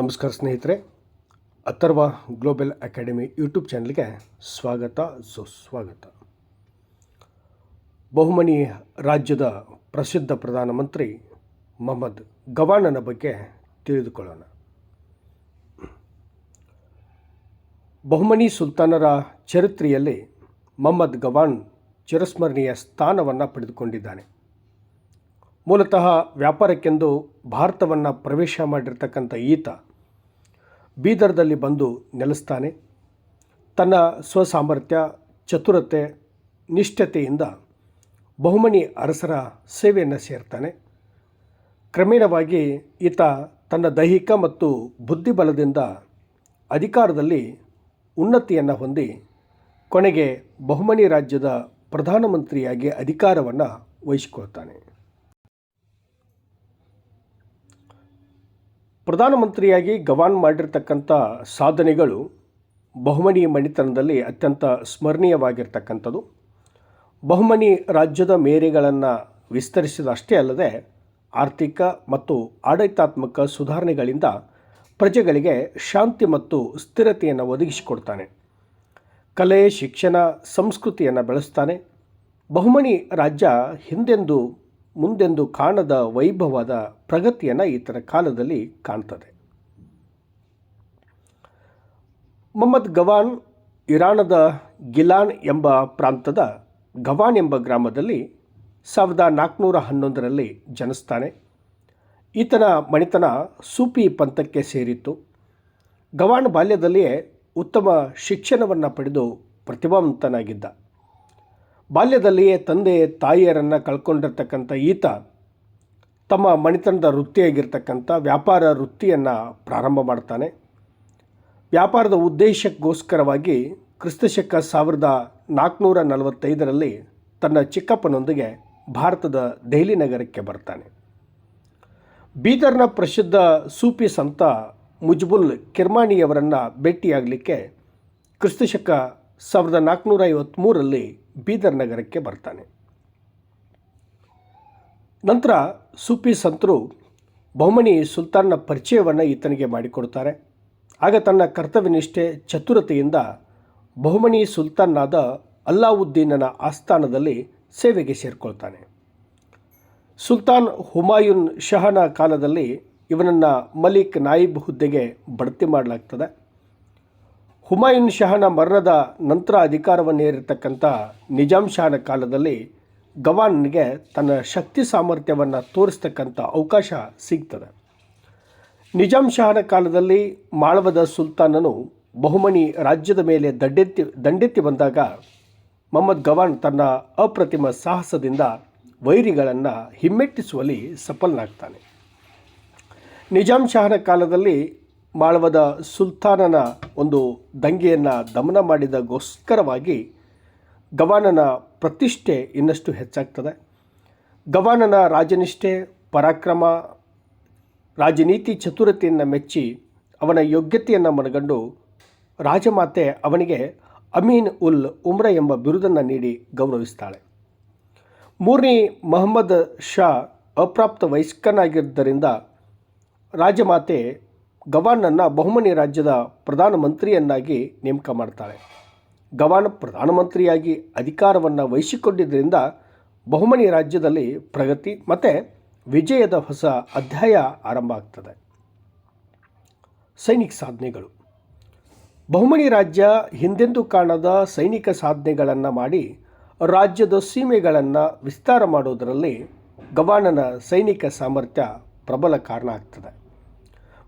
ನಮಸ್ಕಾರ ಸ್ನೇಹಿತರೆ, Atharva global academy YouTube ಚಾನಲ್ಗೆ ಸ್ವಾಗತ, ಸುಸ್ವಾಗತ. ಬಹುಮನಿ ರಾಜ್ಯದ ಪ್ರಸಿದ್ಧ ಪ್ರಧಾನಮಂತ್ರಿ ಮೊಹಮ್ಮದ್ ಗವಾನನ ಬಗ್ಗೆ ತಿಳಿದುಕೊಳ್ಳೋಣ. ಬಹುಮನಿ ಸುಲ್ತಾನರ ಚರಿತ್ರೆಯಲ್ಲಿ ಮೊಹಮ್ಮದ್ ಗವಾನ್ ಚಿರಸ್ಮರಣೀಯ ಸ್ಥಾನವನ್ನು ಪಡೆದುಕೊಂಡಿದ್ದಾನೆ. ಮೂಲತಃ ವ್ಯಾಪಾರಕ್ಕೆಂದು ಭಾರತವನ್ನು ಪ್ರವೇಶ ಮಾಡಿರ್ತಕ್ಕಂಥ ಈತ ಬೀದರ್ದಲ್ಲಿ ಬಂದು ನೆಲೆಸ್ತಾನೆ. ತನ್ನ ಸ್ವಸಾಮರ್ಥ್ಯ, ಚತುರತೆ, ನಿಷ್ಠತೆಯಿಂದ ಬಹುಮನಿ ಅರಸರ ಸೇವೆಯನ್ನು ಸೇರ್ತಾನೆ. ಕ್ರಮೇಣವಾಗಿ ಈತ ತನ್ನ ದೈಹಿಕ ಮತ್ತು ಬುದ್ಧಿಬಲದಿಂದ ಅಧಿಕಾರದಲ್ಲಿ ಉನ್ನತಿಯನ್ನು ಹೊಂದಿ ಕೊನೆಗೆ ಬಹುಮನಿ ರಾಜ್ಯದ ಪ್ರಧಾನಮಂತ್ರಿಯಾಗಿ ಅಧಿಕಾರವನ್ನು ವಹಿಸಿಕೊಳ್ತಾನೆ. ಪ್ರಧಾನಮಂತ್ರಿಯಾಗಿ ಗವಾನ್ ಮಾಡಿರ್ತಕ್ಕಂಥ ಸಾಧನೆಗಳು ಬಹುಮನಿ ಮಣಿತನದಲ್ಲಿ ಅತ್ಯಂತ ಸ್ಮರಣೀಯವಾಗಿರ್ತಕ್ಕಂಥದ್ದು. ಬಹುಮನಿ ರಾಜ್ಯದ ಮೇರೆಗಳನ್ನು ವಿಸ್ತರಿಸಿದಷ್ಟೇ ಅಲ್ಲದೆ ಆರ್ಥಿಕ ಮತ್ತು ಆಡಳಿತಾತ್ಮಕ ಸುಧಾರಣೆಗಳಿಂದ ಪ್ರಜೆಗಳಿಗೆ ಶಾಂತಿ ಮತ್ತು ಸ್ಥಿರತೆಯನ್ನು ಒದಗಿಸಿಕೊಡ್ತಾನೆ. ಕಲೆ, ಶಿಕ್ಷಣ, ಸಂಸ್ಕೃತಿಯನ್ನು ಬೆಳೆಸ್ತಾನೆ. ಬಹುಮನಿ ರಾಜ್ಯ ಹಿಂದೆಂದು ಮುಂದೆಂದು ಕಾಣದ ವೈಭವದ ಪ್ರಗತಿಯನ್ನು ಈತನ ಕಾಲದಲ್ಲಿ ಕಾಣ್ತದೆ. ಮೊಹಮ್ಮದ್ ಗವಾನ್ ಇರಾನದ ಗಿಲಾನ್ ಎಂಬ ಪ್ರಾಂತದ ಗವಾನ್ ಎಂಬ ಗ್ರಾಮದಲ್ಲಿ ಸಾವಿರದ ನಾಲ್ಕುನೂರ ಹನ್ನೊಂದರಲ್ಲಿ ಜನಿಸ್ತಾನೆ. ಈತನ ಮಣಿತನ ಸೂಫಿ ಪಂಥಕ್ಕೆ ಸೇರಿತ್ತು. ಗವಾನ್ ಬಾಲ್ಯದಲ್ಲಿಯೇ ಉತ್ತಮ ಶಿಕ್ಷಣವನ್ನು ಪಡೆದು ಪ್ರತಿಭಾವಂತನಾಗಿದ್ದ. ಬಾಲ್ಯದಲ್ಲಿಯೇ ತಂದೆ ತಾಯಿಯರನ್ನು ಕಳ್ಕೊಂಡಿರ್ತಕ್ಕಂಥ ಈತ ತಮ್ಮ ಮಣಿತನದ ವೃತ್ತಿಯಾಗಿರ್ತಕ್ಕಂಥ ವ್ಯಾಪಾರ ವೃತ್ತಿಯನ್ನು ಪ್ರಾರಂಭ ಮಾಡ್ತಾನೆ. ವ್ಯಾಪಾರದ ಉದ್ದೇಶಕ್ಕೋಸ್ಕರವಾಗಿ ಕ್ರಿಸ್ತಶಕ ಸಾವಿರದ ನಾಲ್ಕುನೂರ ನಲವತ್ತೈದರಲ್ಲಿ ತನ್ನ ಚಿಕ್ಕಪ್ಪನೊಂದಿಗೆ ಭಾರತದ ದೆಹಲಿ ನಗರಕ್ಕೆ ಬರ್ತಾನೆ. ಬೀದರ್ನ ಪ್ರಸಿದ್ಧ ಸೂಫಿ ಸಂತ ಮುಜ್ಬುಲ್ ಕಿರ್ಮಾಣಿಯವರನ್ನು ಭೇಟಿಯಾಗಲಿಕ್ಕೆ ಕ್ರಿಸ್ತಶಕ ಸಾವಿರದ ನಾಲ್ಕುನೂರ ಐವತ್ತ್ಮೂರರಲ್ಲಿ ಬೀದರ್ ನಗರಕ್ಕೆ ಬರ್ತಾನೆ. ನಂತರ ಸೂಫಿ ಸಂತರು ಬಹುಮನಿ ಸುಲ್ತಾನ್ನ ಪರಿಚಯವನ್ನು ಈತನಿಗೆ ಮಾಡಿಕೊಡ್ತಾರೆ. ಆಗ ತನ್ನ ಕರ್ತವ್ಯನಿಷ್ಠೆ ಚತುರತೆಯಿಂದ ಬಹುಮನಿ ಸುಲ್ತಾನ್ನಾದ ಅಲ್ಲಾವುದ್ದೀನನ ಆಸ್ಥಾನದಲ್ಲಿ ಸೇವೆಗೆ ಸೇರಿಕೊಳ್ತಾನೆ. ಸುಲ್ತಾನ್ ಹುಮಾಯೂನ್ ಶಹನ ಕಾಲದಲ್ಲಿ ಇವನನ್ನು ಮಲಿಕ್ ನಾಯಿಬ್ ಹುದ್ದೆಗೆ ಬಡ್ತಿ ಮಾಡಲಾಗ್ತದೆ. ಹುಮಾಯೂನ್ ಶಹನ ಮರಣದ ನಂತರ ಅಧಿಕಾರವನ್ನೇರಿರ್ತಕ್ಕಂಥ ನಿಜಾಂ ಶಹನ ಕಾಲದಲ್ಲಿ ಗವಾನ್ಗೆ ತನ್ನ ಶಕ್ತಿ ಸಾಮರ್ಥ್ಯವನ್ನು ತೋರಿಸ್ತಕ್ಕಂಥ ಅವಕಾಶ ಸಿಗ್ತದೆ. ನಿಜಾಂ ಶಹನ ಕಾಲದಲ್ಲಿ ಮಾಳವದ ಸುಲ್ತಾನನು ಬಹುಮನಿ ರಾಜ್ಯದ ಮೇಲೆ ದಂಡೆತ್ತಿ ದಂಡೆತ್ತಿ ಬಂದಾಗ ಮೊಹಮ್ಮದ್ ಗವಾನ್ ತನ್ನ ಅಪ್ರತಿಮ ಸಾಹಸದಿಂದ ವೈರಿಗಳನ್ನು ಹಿಮ್ಮೆಟ್ಟಿಸುವಲ್ಲಿ ಸಫಲನಾಗ್ತಾನೆ. ನಿಜಾಂ ಶಹನ ಕಾಲದಲ್ಲಿ ಮಾಳವದ ಸುಲ್ತಾನನ ಒಂದು ದಂಗೆಯನ್ನು ದಮನ ಮಾಡಿದಗೋಸ್ಕರವಾಗಿ ಗವಾನನ ಪ್ರತಿಷ್ಠೆ ಇನ್ನಷ್ಟು ಹೆಚ್ಚಾಗ್ತದೆ. ಗವಾನನ ರಾಜನಿಷ್ಠೆ, ಪರಾಕ್ರಮ, ರಾಜನೀತಿ ಚತುರತೆಯನ್ನು ಮೆಚ್ಚಿ ಅವನ ಯೋಗ್ಯತೆಯನ್ನು ಮನಗಂಡು ರಾಜಮಾತೆ ಅವನಿಗೆ ಅಮೀನ್ ಉಲ್ ಉಮ್ರ ಎಂಬ ಬಿರುದನ್ನು ನೀಡಿ ಗೌರವಿಸ್ತಾಳೆ. ಮೂರನೇ ಮೊಹಮ್ಮದ್ ಶಾ ಅಪ್ರಾಪ್ತ ವಯಸ್ಕನಾಗಿದ್ದರಿಂದ ರಾಜಮಾತೆ ಗವಾನನ್ನು ಬಹುಮನಿ ರಾಜ್ಯದ ಪ್ರಧಾನಮಂತ್ರಿಯನ್ನಾಗಿ ನೇಮಕ ಮಾಡ್ತಾಳೆ. ಗವಾನ್ ಪ್ರಧಾನಮಂತ್ರಿಯಾಗಿ ಅಧಿಕಾರವನ್ನು ವಹಿಸಿಕೊಂಡಿದ್ದರಿಂದ ಬಹುಮನಿ ರಾಜ್ಯದಲ್ಲಿ ಪ್ರಗತಿ ಮತ್ತು ವಿಜಯದ ಹೊಸ ಅಧ್ಯಾಯ ಆರಂಭ ಆಗ್ತದೆ. ಸೈನಿಕ ಸಾಧನೆಗಳು. ಬಹುಮನಿ ರಾಜ್ಯ ಹಿಂದೆಂದೂ ಕಾಣದ ಸೈನಿಕ ಸಾಧನೆಗಳನ್ನು ಮಾಡಿ ರಾಜ್ಯದ ಸೀಮೆಗಳನ್ನು ವಿಸ್ತಾರ ಮಾಡುವುದರಲ್ಲಿ ಗವಾನನ ಸೈನಿಕ ಸಾಮರ್ಥ್ಯ ಪ್ರಬಲ ಕಾರಣ ಆಗ್ತದೆ.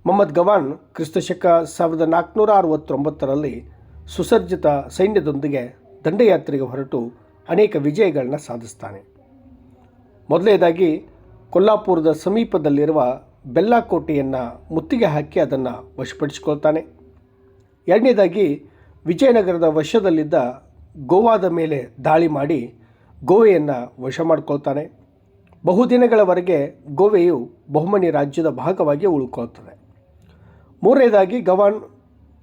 ಮೊಹಮ್ಮದ್ ಗವಾನ್ ಕ್ರಿಸ್ತಶಕ ಸಾವಿರದ ನಾಲ್ಕುನೂರ ಅರವತ್ತೊಂಬತ್ತರಲ್ಲಿ ಸುಸಜ್ಜಿತ ಸೈನ್ಯದೊಂದಿಗೆ ದಂಡಯಾತ್ರೆಗೆ ಹೊರಟು ಅನೇಕ ವಿಜಯಗಳನ್ನ ಸಾಧಿಸ್ತಾನೆ. ಮೊದಲನೇದಾಗಿ ಕೊಲ್ಲಾಪುರದ ಸಮೀಪದಲ್ಲಿರುವ ಬೆಲ್ಲಾಕೋಟೆಯನ್ನು ಮುತ್ತಿಗೆ ಹಾಕಿ ಅದನ್ನು ವಶಪಡಿಸಿಕೊಳ್ತಾನೆ. ಎರಡನೇದಾಗಿ ವಿಜಯನಗರದ ವಶದಲ್ಲಿದ್ದ ಗೋವಾದ ಮೇಲೆ ದಾಳಿ ಮಾಡಿ ಗೋವೆಯನ್ನು ವಶ ಮಾಡಿಕೊಳ್ತಾನೆ. ಬಹುದಿನಗಳವರೆಗೆ ಗೋವೆಯು ಬಹುಮನಿ ರಾಜ್ಯದ ಭಾಗವಾಗಿ ಉಳ್ಕೊಳ್ತದೆ. ಮೂರನೇದಾಗಿ ಗವಾನ್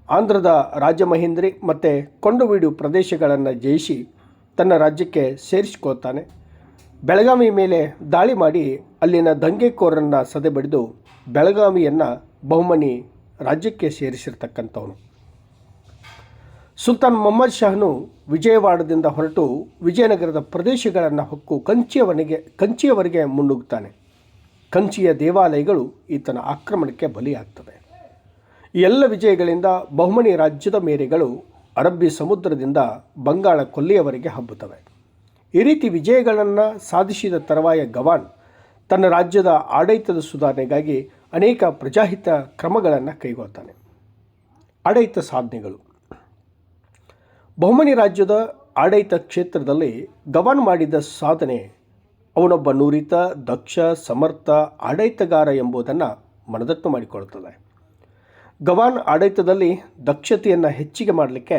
ಆಂಧ್ರದ ರಾಜಮಹೇಂದ್ರಿ ಮತ್ತು ಕೊಂಡವೀಡು ಪ್ರದೇಶಗಳನ್ನು ಜಯಿಸಿ ತನ್ನ ರಾಜ್ಯಕ್ಕೆ ಸೇರಿಸಿಕೊಳ್ತಾನೆ. ಬೆಳಗಾವಿ ಮೇಲೆ ದಾಳಿ ಮಾಡಿ ಅಲ್ಲಿನ ದಂಗೆಕೋರನ್ನು ಸದೆಬಡಿದು ಬೆಳಗಾವಿಯನ್ನು ಬಹುಮನಿ ರಾಜ್ಯಕ್ಕೆ ಸೇರಿಸಿರ್ತಕ್ಕಂಥವನು. ಸುಲ್ತಾನ್ ಮೊಹಮ್ಮದ್ ಶಾಹನು ವಿಜಯವಾಡದಿಂದ ಹೊರಟು ವಿಜಯನಗರದ ಪ್ರದೇಶಗಳನ್ನು ಹೊಕ್ಕು ಕಂಚಿಯವನಿಗೆ, ಕಂಚಿಯವರೆಗೆ ಮುನ್ನುಗ್ತಾನೆ. ಕಂಚಿಯ ದೇವಾಲಯಗಳು ಈತನ ಆಕ್ರಮಣಕ್ಕೆ ಬಲಿಯಾಗ್ತವೆ. ಎಲ್ಲ ವಿಜಯಗಳಿಂದ ಬಹುಮನಿ ರಾಜ್ಯದ ಮೇರೆಗಳು ಅರಬ್ಬಿ ಸಮುದ್ರದಿಂದ ಬಂಗಾಳ ಕೊಲ್ಲಿಯವರೆಗೆ ಹಬ್ಬುತ್ತವೆ. ಈ ರೀತಿ ವಿಜಯಗಳನ್ನು ಸಾಧಿಸಿದ ತರುವಾಯ ಗವಾನ್ ತನ್ನ ರಾಜ್ಯದ ಆಡಳಿತದ ಸುಧಾರಣೆಗಾಗಿ ಅನೇಕ ಪ್ರಜಾಹಿತ ಕ್ರಮಗಳನ್ನು ಕೈಗೊಳ್ತಾನೆ. ಆಡಳಿತ ಸಾಧನೆಗಳು. ಬಹುಮನಿ ರಾಜ್ಯದ ಆಡಳಿತ ಕ್ಷೇತ್ರದಲ್ಲಿ ಗವಾನ್ ಮಾಡಿದ ಸಾಧನೆ ಅವನೊಬ್ಬ ನುರಿತ, ದಕ್ಷ, ಸಮರ್ಥ, ಆಡಳಿತಗಾರ ಎಂಬುದನ್ನು ಮನದಟ್ಟು ಮಾಡಿಕೊಳ್ಳುತ್ತದೆ ಗವಾನ್ ಆಡಳಿತದಲ್ಲಿ ದಕ್ಷತೆಯನ್ನು ಹೆಚ್ಚಿಗೆ ಮಾಡಲಿಕ್ಕೆ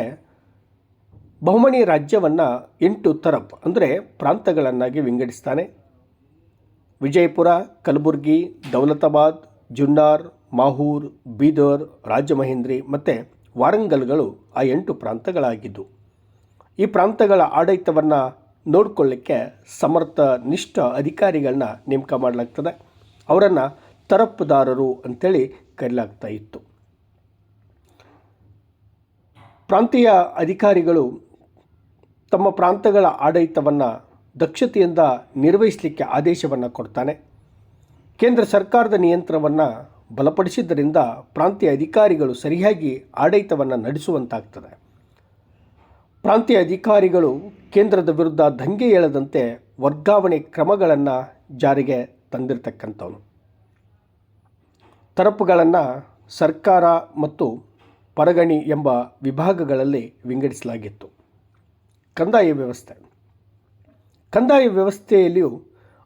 ಬಹುಮನಿ ರಾಜ್ಯವನ್ನು ಎಂಟು ತರಪ್ ಅಂದರೆ ಪ್ರಾಂತಗಳನ್ನಾಗಿ ವಿಂಗಡಿಸ್ತಾನೆ. ವಿಜಯಪುರ, ಕಲಬುರ್ಗಿ, ದೌಲತಾಬಾದ್, ಜುನ್ನಾರ್, ಮಾಹೂರ್, ಬೀದರ್, ರಾಜಮಹೇಂದ್ರಿ ಮತ್ತು ವಾರಂಗಲ್ಗಳು ಆ ಎಂಟು ಪ್ರಾಂತಗಳಾಗಿದ್ದು ಈ ಪ್ರಾಂತಗಳ ಆಡಳಿತವನ್ನು ನೋಡಿಕೊಳ್ಳಿಕ್ಕೆ ಸಮರ್ಥ, ನಿಷ್ಠ ಅಧಿಕಾರಿಗಳನ್ನ ನೇಮಕ ಮಾಡಲಾಗ್ತದೆ. ಅವರನ್ನು ತರಪ್ಪುದಾರರು ಅಂತೇಳಿ ಕರೆಯಲಾಗ್ತಾ ಇತ್ತು. ಪ್ರಾಂತೀಯ ಅಧಿಕಾರಿಗಳು ತಮ್ಮ ಪ್ರಾಂತಗಳ ಆಡಳಿತವನ್ನು ದಕ್ಷತೆಯಿಂದ ನಿರ್ವಹಿಸಲಿಕ್ಕೆ ಆದೇಶವನ್ನು ಕೊಡ್ತಾನೆ. ಕೇಂದ್ರ ಸರ್ಕಾರದ ನಿಯಂತ್ರಣವನ್ನು ಬಲಪಡಿಸಿದ್ದರಿಂದ ಪ್ರಾಂತೀಯ ಅಧಿಕಾರಿಗಳು ಸರಿಯಾಗಿ ಆಡಳಿತವನ್ನು ನಡೆಸುವಂತಾಗ್ತದೆ. ಪ್ರಾಂತೀಯ ಅಧಿಕಾರಿಗಳು ಕೇಂದ್ರದ ವಿರುದ್ಧ ದಂಗೆ ಏಳದಂತೆ ವರ್ಗಾವಣೆ ಕ್ರಮಗಳನ್ನು ಜಾರಿಗೆ ತಂದಿರತಕ್ಕಂಥವನು. ತರಪುಗಳನ್ನು ಸರ್ಕಾರ ಮತ್ತು ಪರಗಣಿ ಎಂಬ ವಿಭಾಗಗಳಲ್ಲಿ ವಿಂಗಡಿಸಲಾಗಿತ್ತು. ಕಂದಾಯ ವ್ಯವಸ್ಥೆ. ಕಂದಾಯ ವ್ಯವಸ್ಥೆಯಲ್ಲಿಯೂ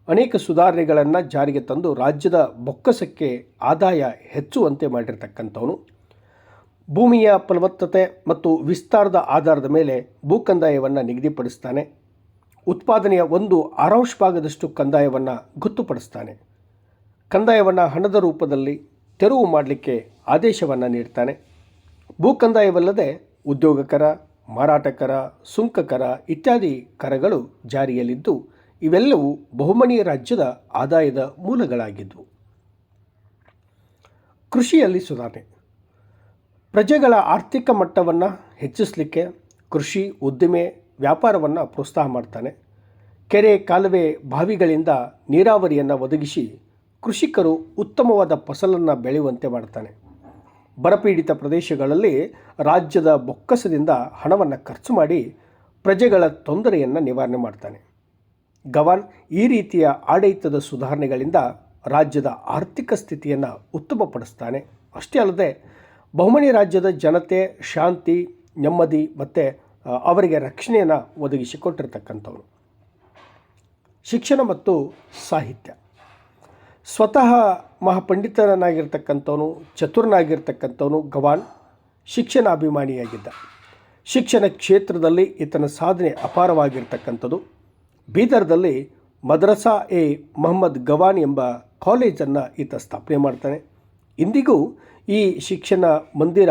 ಅನೇಕ ಸುಧಾರಣೆಗಳನ್ನು ಜಾರಿಗೆ ತಂದು ರಾಜ್ಯದ ಬೊಕ್ಕಸಕ್ಕೆ ಆದಾಯ ಹೆಚ್ಚುವಂತೆ ಮಾಡಿರತಕ್ಕಂಥವನು. ಭೂಮಿಯ ಫಲವತ್ತತೆ ಮತ್ತು ವಿಸ್ತಾರದ ಆಧಾರದ ಮೇಲೆ ಭೂ ಕಂದಾಯವನ್ನು ನಿಗದಿಪಡಿಸ್ತಾನೆ. ಉತ್ಪಾದನೆಯ ಒಂದು ಆರಾಂಶ ಭಾಗದಷ್ಟು ಕಂದಾಯವನ್ನು ಗೊತ್ತುಪಡಿಸ್ತಾನೆ ಕಂದಾಯವನ್ನು ಹಣದ ರೂಪದಲ್ಲಿ ತೆರವು ಮಾಡಲಿಕ್ಕೆ ಆದೇಶವನ್ನು ನೀಡ್ತಾನೆ. ಭೂ ಕಂದಾಯವಲ್ಲದೆ ಉದ್ಯೋಗ ಕರ ಮಾರಾಟ ಕರ ಸುಂಕ ಕರ ಇತ್ಯಾದಿ ಕರಗಳು ಜಾರಿಯಲ್ಲಿದ್ದು, ಇವೆಲ್ಲವೂ ಬಹುಮನಿ ರಾಜ್ಯದ ಆದಾಯದ ಮೂಲಗಳಾಗಿದ್ದವು ಕೃಷಿಯಲ್ಲಿ ಸುಧಾರಣೆ. ಪ್ರಜೆಗಳ ಆರ್ಥಿಕ ಮಟ್ಟವನ್ನು ಹೆಚ್ಚಿಸಲಿಕ್ಕೆ ಕೃಷಿ, ಉದ್ದಿಮೆ, ವ್ಯಾಪಾರವನ್ನು ಪ್ರೋತ್ಸಾಹ ಮಾಡ್ತಾನೆ. ಕೆರೆ, ಕಾಲುವೆ, ಬಾವಿಗಳಿಂದ ನೀರಾವರಿಯನ್ನು ಒದಗಿಸಿ ಕೃಷಿಕರು ಉತ್ತಮವಾದ ಫಸಲನ್ನು ಬೆಳೆಯುವಂತೆ ಮಾಡ್ತಾನೆ. ಬರಪೀಡಿತ ಪ್ರದೇಶಗಳಲ್ಲಿ ರಾಜ್ಯದ ಬೊಕ್ಕಸದಿಂದ ಹಣವನ್ನು ಖರ್ಚು ಮಾಡಿ ಪ್ರಜೆಗಳ ತೊಂದರೆಯನ್ನು ನಿವಾರಣೆ ಮಾಡ್ತಾನೆ. ಗವಾನ್ ಈ ರೀತಿಯ ಆಡಳಿತದ ಸುಧಾರಣೆಗಳಿಂದ ರಾಜ್ಯದ ಆರ್ಥಿಕ ಸ್ಥಿತಿಯನ್ನು ಉತ್ತಮಪಡಿಸ್ತಾನೆ. ಅಷ್ಟೇ ಅಲ್ಲದೆ ಬಹುಮನಿ ರಾಜ್ಯದ ಜನತೆ ಶಾಂತಿ, ನೆಮ್ಮದಿ ಮತ್ತು ಅವರಿಗೆ ರಕ್ಷಣೆಯನ್ನು ಒದಗಿಸಿಕೊಟ್ಟಿರ್ತಕ್ಕಂಥವ್ರು. ಶಿಕ್ಷಣ ಮತ್ತು ಸಾಹಿತ್ಯ. ಸ್ವತಃ ಮಹಾಪಂಡಿತನಾಗಿರ್ತಕ್ಕಂಥವನು ಚತುರನಾಗಿರ್ತಕ್ಕಂಥವನು ಗವಾನ್, ಶಿಕ್ಷಣಾಭಿಮಾನಿಯಾಗಿದ್ದ. ಶಿಕ್ಷಣ ಕ್ಷೇತ್ರದಲ್ಲಿ ಈತನ ಸಾಧನೆ ಅಪಾರವಾಗಿರ್ತಕ್ಕಂಥದ್ದು. ಬೀದರ್ದಲ್ಲಿ ಮದ್ರಸಾ ಎ ಮೊಹಮ್ಮದ್ ಗವಾನ್ ಎಂಬ ಕಾಲೇಜನ್ನು ಈತ ಸ್ಥಾಪನೆ ಮಾಡ್ತಾನೆ. ಇಂದಿಗೂ ಈ ಶಿಕ್ಷಣ ಮಂದಿರ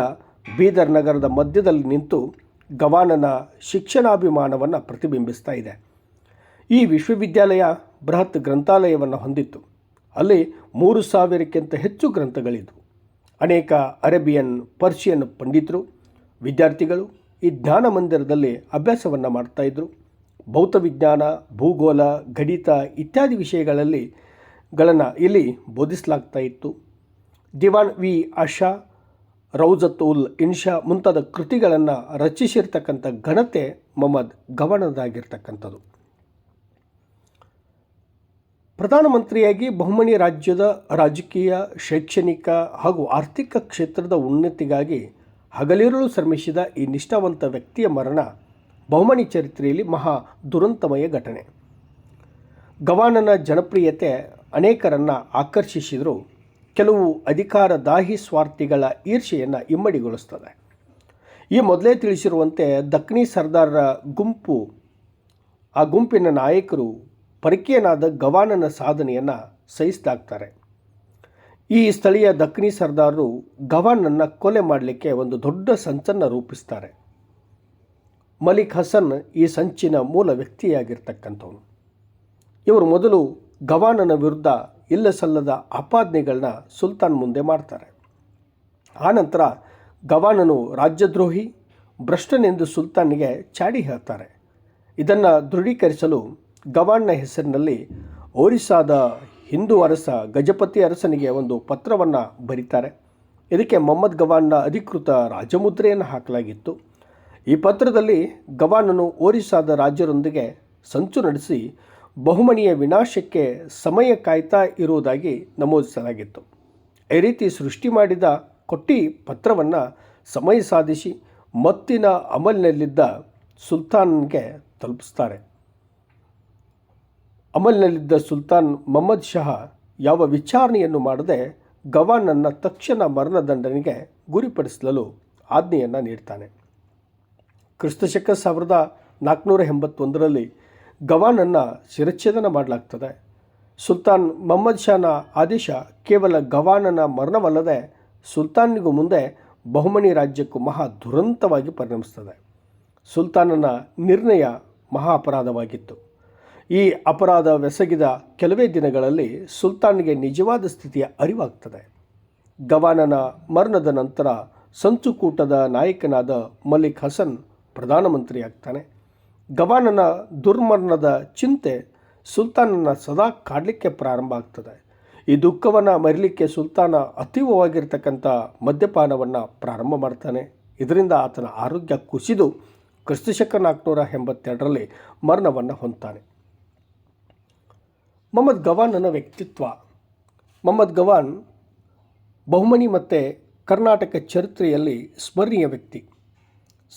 ಬೀದರ್ ನಗರದ ಮಧ್ಯದಲ್ಲಿ ನಿಂತು ಗವಾನನ ಶಿಕ್ಷಣಾಭಿಮಾನವನ್ನು ಪ್ರತಿಬಿಂಬಿಸ್ತಾ ಇದೆ. ಈ ವಿಶ್ವವಿದ್ಯಾಲಯ ಬೃಹತ್ ಗ್ರಂಥಾಲಯವನ್ನು ಹೊಂದಿತ್ತು. ಅಲ್ಲಿ ಮೂರು ಸಾವಿರಕ್ಕಿಂತ ಹೆಚ್ಚು ಗ್ರಂಥಗಳಿದ್ವು. ಅನೇಕ ಅರೇಬಿಯನ್, ಪರ್ಷಿಯನ್ ಪಂಡಿತರು, ವಿದ್ಯಾರ್ಥಿಗಳು ಈ ಜ್ಞಾನ ಮಂದಿರದಲ್ಲಿ ಅಭ್ಯಾಸವನ್ನು ಮಾಡ್ತಾಯಿದ್ರು ಭೌತವಿಜ್ಞಾನ ಭೂಗೋಳ, ಗಣಿತ ಇತ್ಯಾದಿ ವಿಷಯಗಳಲ್ಲಿ ಗಳನ್ನು ಇಲ್ಲಿ ಬೋಧಿಸಲಾಗ್ತಾ ಇತ್ತು. ದಿವಾನ್ ವಿ ಆಶಾ, ರೌಜತ್ ಉಲ್ ಇನ್ಶಾ ಮುಂತಾದ ಕೃತಿಗಳನ್ನು ರಚಿಸಿರ್ತಕ್ಕಂಥ ಘನತೆ ಮೊಹಮ್ಮದ್ ಗವನದಾಗಿರ್ತಕ್ಕಂಥದ್ದು ಪ್ರಧಾನಮಂತ್ರಿಯಾಗಿ ಬಹುಮನಿ ರಾಜ್ಯದ ರಾಜಕೀಯ, ಶೈಕ್ಷಣಿಕ ಹಾಗೂ ಆರ್ಥಿಕ ಕ್ಷೇತ್ರದ ಉನ್ನತಿಗಾಗಿ ಹಗಲಿರುಳು ಶ್ರಮಿಸಿದ ಈ ನಿಷ್ಠಾವಂತ ವ್ಯಕ್ತಿಯ ಮರಣ ಬಹುಮನಿ ಚರಿತ್ರೆಯಲ್ಲಿ ಮಹಾ ದುರಂತಮಯ ಘಟನೆ. ಗವಾನನ ಜನಪ್ರಿಯತೆ ಅನೇಕರನ್ನು ಆಕರ್ಷಿಸಿದರೂ ಕೆಲವು ಅಧಿಕಾರದಾಹಿ ಸ್ವಾರ್ಥಿಗಳ ಈರ್ಷೆಯನ್ನು ಇಮ್ಮಡಿಗೊಳಿಸ್ತದೆ. ಈ ಮೊದಲೇ ತಿಳಿಸಿರುವಂತೆ ದಕ್ನಿ ಸರ್ದಾರರ ಗುಂಪು, ಆ ಗುಂಪಿನ ನಾಯಕರು ಪರಿಕೇನಾದ ಗವಾನನ ಸಾಧನೆಯನ್ನು ಸಹಿಸ್ದಾಗ್ತಾರೆ. ಈ ಸ್ಥಳೀಯ ದಕ್ನಿ ಸರ್ದಾರರು ಗವಾನನ್ನು ಕೊಲೆ ಮಾಡಲಿಕ್ಕೆ ಒಂದು ದೊಡ್ಡ ಸಂಚನ್ನು ರೂಪಿಸ್ತಾರೆ. ಮಲಿಕ್ ಹಸನ್ ಈ ಸಂಚಿನ ಮೂಲ ವ್ಯಕ್ತಿಯಾಗಿರ್ತಕ್ಕಂಥವನು. ಇವರು ಮೊದಲು ಗವಾನನ ವಿರುದ್ಧ ಇಲ್ಲ ಸಲ್ಲದ ಆಪಾದನೆಗಳನ್ನ ಸುಲ್ತಾನ್ ಮುಂದೆ ಮಾಡ್ತಾರೆ. ಆನಂತರ ಗವಾನನು ರಾಜ್ಯದ್ರೋಹಿ, ಭ್ರಷ್ಟನೆಂದು ಸುಲ್ತಾನಿಗೆ ಚಾಡಿ ಹೇಳ್ತಾರೆ. ಇದನ್ನು ದೃಢೀಕರಿಸಲು ಗವಾನ್ನ ಹೆಸರಿನಲ್ಲಿ ಒರಿಸ್ಸಾದ ಹಿಂದೂ ಅರಸ ಗಜಪತಿ ಅರಸನಿಗೆ ಒಂದು ಪತ್ರವನ್ನು ಬರೀತಾರೆ. ಇದಕ್ಕೆ ಮೊಹಮ್ಮದ್ ಗವಾಣ್ನ ಅಧಿಕೃತ ರಾಜಮುದ್ರೆಯನ್ನು ಹಾಕಲಾಗಿತ್ತು. ಈ ಪತ್ರದಲ್ಲಿ ಗವಾನನು ಒರಿಸ್ಸಾದ ರಾಜ್ಯರೊಂದಿಗೆ ಸಂಚು ನಡೆಸಿ ಬಹುಮನಿಯ ವಿನಾಶಕ್ಕೆ ಸಮಯ ಕಾಯ್ತಾ ಇರುವುದಾಗಿ ನಮೂದಿಸಲಾಗಿತ್ತು. ಈ ರೀತಿ ಸೃಷ್ಟಿ ಮಾಡಿದ ಕೊಟ್ಟಿ ಪತ್ರವನ್ನು ಸಮಯ ಸಾಧಿಸಿ ಮತ್ತಿನ ಅಮಲಿನಲ್ಲಿದ್ದ ಸುಲ್ತಾನ್ಗೆ ತಲುಪಿಸ್ತಾರೆ. ಅಮಲ್ನಲ್ಲಿದ್ದ ಸುಲ್ತಾನ್ ಮೊಹಮ್ಮದ್ ಶಹ ಯಾವ ವಿಚಾರಣೆಯನ್ನು ಮಾಡದೆ ಗವಾನನ್ನು ತಕ್ಷಣ ಮರಣದಂಡನೆಗೆ ಗುರಿಪಡಿಸಲು ಆಜ್ಞೆಯನ್ನು ನೀಡ್ತಾನೆ. ಕ್ರಿಸ್ತಶಕ ಸಾವಿರದ ನಾಲ್ಕುನೂರ ಎಂಬತ್ತೊಂದರಲ್ಲಿ ಗವಾನನ್ನು ಶಿರಚ್ಛೇದನ ಮಾಡಲಾಗ್ತದೆ. ಸುಲ್ತಾನ್ ಮೊಹಮ್ಮದ್ ಶಾನ ಆದೇಶ ಕೇವಲ ಗವಾನನ ಮರಣವಲ್ಲದೆ ಸುಲ್ತಾನಿಗೂ ಮುಂದೆ ಬಹುಮನಿ ರಾಜ್ಯಕ್ಕೂ ಮಹಾ ದುರಂತವಾಗಿ ಪರಿಣಮಿಸ್ತದೆ. ಸುಲ್ತಾನನ ನಿರ್ಣಯ ಮಹಾ ಅಪರಾಧವಾಗಿತ್ತು ಈ ಅಪರಾಧ ಅಪರಾಧವೆಸಗಿದ ಕೆಲವೇ ದಿನಗಳಲ್ಲಿ ಸುಲ್ತಾನ್ಗೆ ನಿಜವಾದ ಸ್ಥಿತಿಯ ಅರಿವಾಗ್ತದೆ. ಗವಾನನ ಮರಣದ ನಂತರ ಸಂಚುಕೂಟದ ನಾಯಕನಾದ ಮಲಿಕ್ ಹಸನ್ ಪ್ರಧಾನಮಂತ್ರಿಯಾಗ್ತಾನೆ. ಗವಾನನ ದುರ್ಮರಣದ ಚಿಂತೆ ಸುಲ್ತಾನನ ಸದಾ ಕಾಡಲಿಕ್ಕೆ ಪ್ರಾರಂಭ ಆಗ್ತದೆ. ಈ ದುಃಖವನ್ನು ಮರಿಲಿಕ್ಕೆ ಸುಲ್ತಾನ ಅತೀವವಾಗಿರ್ತಕ್ಕಂಥ ಮದ್ಯಪಾನವನ್ನು ಪ್ರಾರಂಭ ಮಾಡ್ತಾನೆ. ಇದರಿಂದ ಆತನ ಆರೋಗ್ಯ ಕುಸಿದು ಕ್ರಿಸ್ತಶಕ ನಾಲ್ಕುನೂರ ಎಂಬತ್ತೆರಡರಲ್ಲಿ ಮರಣವನ್ನು ಹೊಂದ್ತಾನೆ. ಮೊಹಮ್ಮದ್ ಗವಾನನ ವ್ಯಕ್ತಿತ್ವ. ಮೊಹಮ್ಮದ್ ಗವಾನ್ ಬಹುಮನಿ ಮತ್ತು ಕರ್ನಾಟಕ ಚರಿತ್ರೆಯಲ್ಲಿ ಸ್ಮರಣೀಯ ವ್ಯಕ್ತಿ.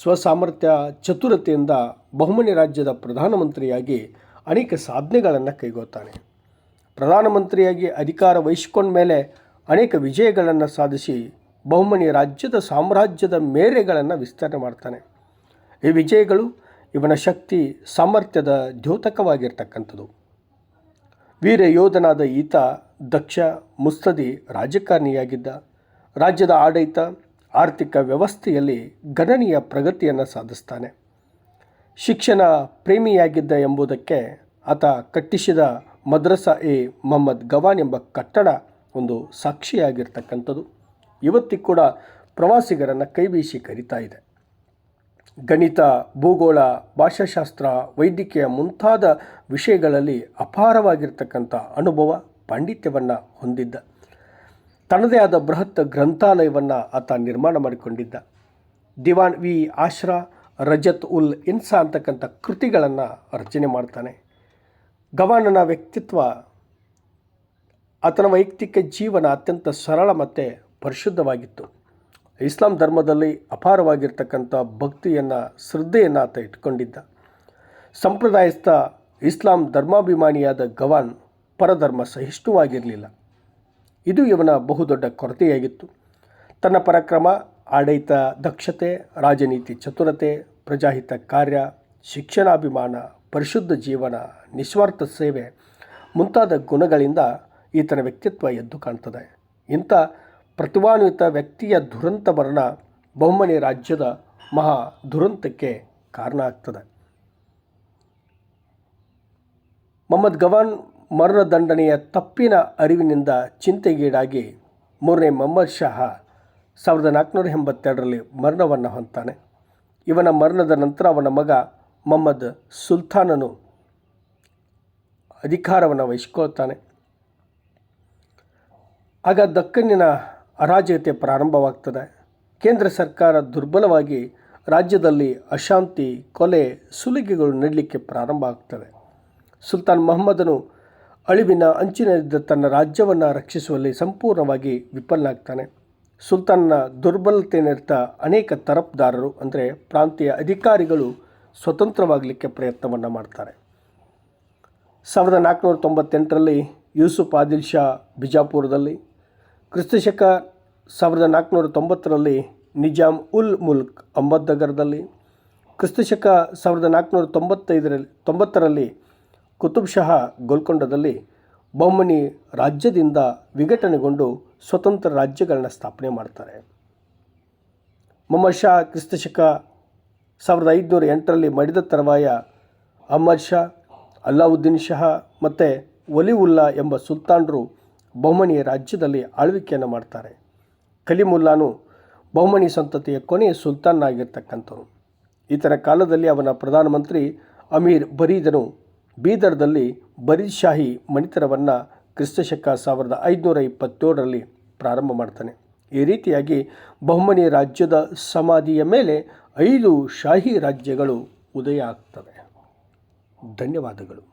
ಸ್ವಸಾಮರ್ಥ್ಯ, ಚತುರತೆಯಿಂದ ಬಹುಮನಿ ರಾಜ್ಯದ ಪ್ರಧಾನಮಂತ್ರಿಯಾಗಿ ಅನೇಕ ಸಾಧನೆಗಳನ್ನು ಕೈಗೊಳ್ತಾನೆ. ಪ್ರಧಾನಮಂತ್ರಿಯಾಗಿ ಅಧಿಕಾರ ವಹಿಸಿಕೊಂಡ ಮೇಲೆ ಅನೇಕ ವಿಜಯಗಳನ್ನು ಸಾಧಿಸಿ ಬಹುಮನಿ ರಾಜ್ಯದ ಸಾಮ್ರಾಜ್ಯದ ಮೇರೆಗಳನ್ನು ವಿಸ್ತರಣೆ ಮಾಡ್ತಾನೆ. ಈ ವಿಜಯಗಳು ಇವನ ಶಕ್ತಿ, ಸಾಮರ್ಥ್ಯದ ದ್ಯೋತಕವಾಗಿರ್ತಕ್ಕಂಥದ್ದು. ವೀರ ಯೋಧನಾದ ಈತ ದಕ್ಷ ಮುಸ್ತದಿ ರಾಜಕಾರಣಿಯಾಗಿದ್ದ. ರಾಜ್ಯದ ಆಡಳಿತ, ಆರ್ಥಿಕ ವ್ಯವಸ್ಥೆಯಲ್ಲಿ ಗಣನೀಯ ಪ್ರಗತಿಯನ್ನು ಸಾಧಿಸ್ತಾನೆ. ಶಿಕ್ಷಣ ಪ್ರೇಮಿಯಾಗಿದ್ದ ಎಂಬುದಕ್ಕೆ ಆತ ಕಟ್ಟಿಸಿದ ಮದ್ರಸಾ ಎ ಮೊಹಮ್ಮದ್ ಗವಾನ್ ಎಂಬ ಕಟ್ಟಡ ಒಂದು ಸಾಕ್ಷಿಯಾಗಿರ್ತಕ್ಕಂಥದ್ದು. ಇವತ್ತಿಗೂ ಕೂಡ ಪ್ರವಾಸಿಗರನ್ನು ಕೈಬೀಸಿ ಕರಿತಾ ಇದೆ. ಗಣಿತ, ಭೂಗೋಳ, ಭಾಷಾಶಾಸ್ತ್ರ, ವೈದ್ಯಕೀಯ ಮುಂತಾದ ವಿಷಯಗಳಲ್ಲಿ ಅಪಾರವಾಗಿರ್ತಕ್ಕಂಥ ಅನುಭವ ಪಾಂಡಿತ್ಯವನ್ನು ಹೊಂದಿದ್ದ. ತನ್ನದೇ ಆದ ಬೃಹತ್ ಗ್ರಂಥಾಲಯವನ್ನು ಆತ ನಿರ್ಮಾಣ ಮಾಡಿಕೊಂಡಿದ್ದ. ದಿವಾನ್ ವಿ. ಆಶ್ರಾ, ರಜತ್ ಉಲ್ ಇನ್ಸಾ ಅಂತಕ್ಕಂಥ ಕೃತಿಗಳನ್ನು ರಚನೆ ಮಾಡ್ತಾನೆ. ಗವಾನನ ವ್ಯಕ್ತಿತ್ವ, ಆತನ ವೈಯಕ್ತಿಕ ಜೀವನ ಅತ್ಯಂತ ಸರಳ ಮತ್ತು ಪರಿಶುದ್ಧವಾಗಿತ್ತು. ಇಸ್ಲಾಂ ಧರ್ಮದಲ್ಲಿ ಅಪಾರವಾಗಿರ್ತಕ್ಕಂಥ ಭಕ್ತಿಯನ್ನು, ಶ್ರದ್ಧೆಯನ್ನು ಆತ ಇಟ್ಕೊಂಡಿದ್ದ. ಸಂಪ್ರದಾಯಸ್ಥ ಇಸ್ಲಾಂ ಧರ್ಮಾಭಿಮಾನಿಯಾದ ಗವಾನ್ ಪರಧರ್ಮ ಸಹಿಷ್ಣುವಾಗಿರಲಿಲ್ಲ. ಇದು ಇವನ ಬಹುದೊಡ್ಡ ಕೊರತೆಯಾಗಿತ್ತು. ತನ್ನ ಪರಾಕ್ರಮ, ಆಡಳಿತ, ದಕ್ಷತೆ, ರಾಜನೀತಿ ಚತುರತೆ, ಪ್ರಜಾಹಿತ ಕಾರ್ಯ, ಶಿಕ್ಷಣಾಭಿಮಾನ, ಪರಿಶುದ್ಧ ಜೀವನ, ನಿಸ್ವಾರ್ಥ ಸೇವೆ ಮುಂತಾದ ಗುಣಗಳಿಂದ ಈತನ ವ್ಯಕ್ತಿತ್ವ ಎದ್ದು ಕಾಣ್ತದೆ. ಇಂಥ ಪ್ರತಿಭಾನ್ವಿತ ವ್ಯಕ್ತಿಯ ದುರಂತ ಮರಣ ಬಹುಮನೆ ರಾಜ್ಯದ ಮಹಾ ದುರಂತಕ್ಕೆ ಕಾರಣ ಆಗ್ತದೆ. ಮೊಹಮ್ಮದ್ ಗವಾನ್ ಮರಣದಂಡನೆಯ ತಪ್ಪಿನ ಅರಿವಿನಿಂದ ಚಿಂತೆಗೀಡಾಗಿ ಮೂರನೇ ಮೊಹಮ್ಮದ್ ಶಹ ಸಾವಿರದ ನಾಲ್ಕುನೂರ ಎಂಬತ್ತೆರಡರಲ್ಲಿ ಮರಣವನ್ನು ಹೊಂತಾನೆ ಇವನ ಮರಣದ ನಂತರ ಅವನ ಮಗ ಮೊಹಮ್ಮದ್ ಸುಲ್ತಾನನು ಅಧಿಕಾರವನ್ನು ವಹಿಸ್ಕೊಳ್ತಾನೆ. ಆಗ ದಕ್ಕನ್ನಿನ ಅರಾಜಕತೆ ಪ್ರಾರಂಭವಾಗ್ತದೆ. ಕೇಂದ್ರ ಸರ್ಕಾರ ದುರ್ಬಲವಾಗಿ ರಾಜ್ಯದಲ್ಲಿ ಅಶಾಂತಿ, ಕೊಲೆ, ಸುಲಿಗೆಗಳು ನಡಲಿಕ್ಕೆ ಪ್ರಾರಂಭ ಆಗ್ತದೆ ಸುಲ್ತಾನ್ ಮೊಹಮ್ಮದನು ಅಳಿವಿನ ಅಂಚಿನಲ್ಲಿದ್ದ ತನ್ನ ರಾಜ್ಯವನ್ನು ರಕ್ಷಿಸುವಲ್ಲಿ ಸಂಪೂರ್ಣವಾಗಿ ವಿಫಲನಾಗ್ತಾನೆ ಸುಲ್ತಾನ್ನ ದುರ್ಬಲತೆಯನ್ನಿರ್ತ ಅನೇಕ ತರಫ್ದಾರರು, ಅಂದರೆ ಪ್ರಾಂತೀಯ ಅಧಿಕಾರಿಗಳು ಸ್ವತಂತ್ರವಾಗಲಿಕ್ಕೆ ಪ್ರಯತ್ನವನ್ನು ಮಾಡ್ತಾರೆ. ಸಾವಿರದ ನಾಲ್ಕುನೂರ ತೊಂಬತ್ತೆಂಟರಲ್ಲಿ ಯೂಸುಫ್ ಆದಿಲ್ ಶಾ ಬಿಜಾಪುರದಲ್ಲಿ, ಕ್ರಿಸ್ತಶಕ ಸಾವಿರದ ನಾಲ್ಕುನೂರ ತೊಂಬತ್ತರಲ್ಲಿ ನಿಜಾಮ್ ಉಲ್ ಮುಲ್ಕ್ ಅಹಮದ್ನಗರದಲ್ಲಿ ಕ್ರಿಸ್ತಶಕ ಸಾವಿರದ ನಾಲ್ಕುನೂರ ತೊಂಬತ್ತೈದರಲ್ಲಿ ತೊಂಬತ್ತರಲ್ಲಿ ಕುತುಬ್ ಶಹ ಗೋಲ್ಕೊಂಡದಲ್ಲಿ ಬಹುಮನಿ ರಾಜ್ಯದಿಂದ ವಿಘಟನೆಗೊಂಡು ಸ್ವತಂತ್ರ ರಾಜ್ಯಗಳನ್ನ ಸ್ಥಾಪನೆ ಮಾಡ್ತಾರೆ. ಮೊಹಮ್ಮದ್ ಶಾ ಕ್ರಿಸ್ತಶಕ ಸಾವಿರದ ಐದುನೂರ ಎಂಟರಲ್ಲಿ ಮಡಿದ ತರುವಾಯ ಅಹ್ಮದ್ ಶಾ, ಅಲ್ಲಾವುದ್ದೀನ್ ಶಹ ಮತ್ತು ಒಲಿವುಲ್ಲಾ ಎಂಬ ಸುಲ್ತಾನರು ಬಹುಮನಿಯ ರಾಜ್ಯದಲ್ಲಿ ಆಳ್ವಿಕೆಯನ್ನು ಮಾಡ್ತಾರೆ. ಕಲಿಮುಲ್ಲಾನು ಬಹುಮಣಿ ಸಂತತಿಯ ಕೊನೆಯ ಸುಲ್ತಾನ್ ಆಗಿರ್ತಕ್ಕಂಥವನು ಈತನ ಕಾಲದಲ್ಲಿ ಅವನ ಪ್ರಧಾನಮಂತ್ರಿ ಅಮೀರ್ ಬರೀದನು ಬೀದರ್ದಲ್ಲಿ ಬರೀದ್ ಶಾಹಿ ಮಣಿತರವನ್ನು ಕ್ರಿಸ್ತಶಕ ಸಾವಿರದ ಐದುನೂರ ಇಪ್ಪತ್ತೇಳರಲ್ಲಿ ಪ್ರಾರಂಭ ಮಾಡ್ತಾನೆ. ಈ ರೀತಿಯಾಗಿ ಬಹುಮನಿ ರಾಜ್ಯದ ಸಮಾಧಿಯ ಮೇಲೆ ಐದು ಶಾಹಿ ರಾಜ್ಯಗಳು ಉದಯ ಆಗ್ತವೆ. ಧನ್ಯವಾದಗಳು.